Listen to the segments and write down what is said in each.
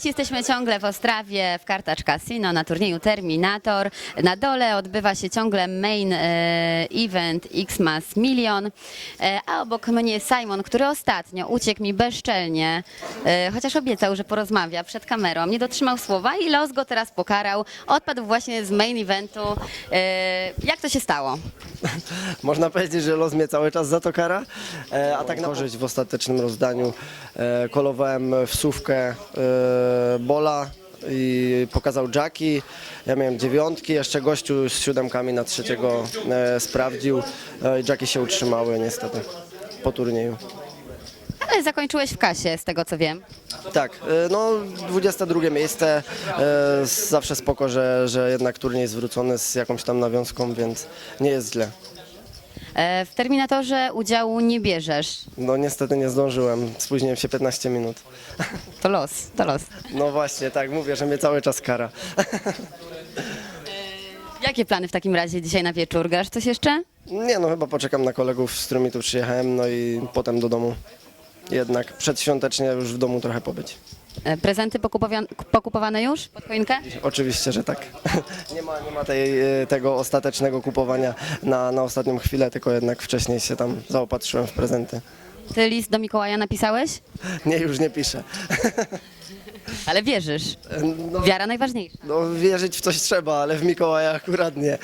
Cześć, jesteśmy ciągle w Ostrawie w Kartacz Casino na turnieju Terminator. Na dole odbywa się ciągle main e, event Xmas Milion, e, a obok mnie Simon, który ostatnio uciekł mi bezczelnie, e, chociaż obiecał, że porozmawia przed kamerą. Nie dotrzymał słowa i los go teraz pokarał. Odpadł właśnie z main eventu. Jak to się stało? Można powiedzieć, że los mnie cały czas za to kara, a tak na korzyść w ostatecznym rozdaniu kolowałem wsówkę e, Bola i pokazał Jacki. Ja miałem dziewiątki, jeszcze gościu z siódemkami na trzeciego e, sprawdził e, Jacki się utrzymały niestety po turnieju. Ale zakończyłeś w kasie, z tego co wiem. Tak, e, no 22 miejsce, e, zawsze spoko, że, że jednak turniej zwrócony z jakąś tam nawiązką, więc nie jest źle. E, w Terminatorze udziału nie bierzesz. No niestety nie zdążyłem, spóźniłem się 15 minut. To los, to los. No właśnie, tak, mówię, że mnie cały czas kara. Jakie plany w takim razie dzisiaj na wieczór? Grasz coś jeszcze? Nie no, chyba poczekam na kolegów, z którymi tu przyjechałem, no i potem do domu. Jednak przedświątecznie już w domu trochę pobyć. E, Prezenty pokupowane już pod choinkę? Oczywiście, że tak. Nie ma, nie ma tej, e, tego ostatecznego kupowania na, na ostatnią chwilę, tylko jednak wcześniej się tam zaopatrzyłem w prezenty. Ty list do Mikołaja napisałeś? Nie, już nie piszę. Ale wierzysz. No, Wiara najważniejsza. no wierzyć w coś trzeba, ale w Mikołaja akurat nie.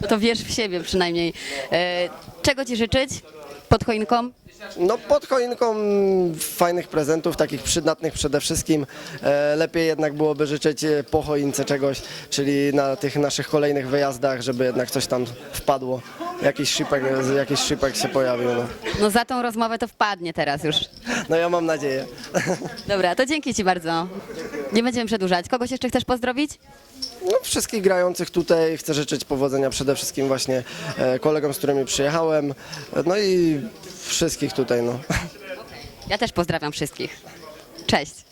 No to wierz w siebie przynajmniej. E, Czego ci życzyć pod choinką? No pod choinką fajnych prezentów, takich przydatnych przede wszystkim. E, lepiej jednak byłoby życzyć e, po choince czegoś, czyli na tych naszych kolejnych wyjazdach, żeby jednak coś tam wpadło. Jakiś szypek, jakiś szypek się pojawił. No. No za tą rozmowę to wpadnie teraz już. no ja mam nadzieję. Dobra, to dzięki ci bardzo. Nie będziemy przedłużać. Kogoś jeszcze chcesz pozdrowić? No, wszystkich grających tutaj chcę życzyć powodzenia przede wszystkim właśnie e, kolegom, z którymi przyjechałem. No i wszystkich tutaj. No. Ja też pozdrawiam wszystkich. Cześć.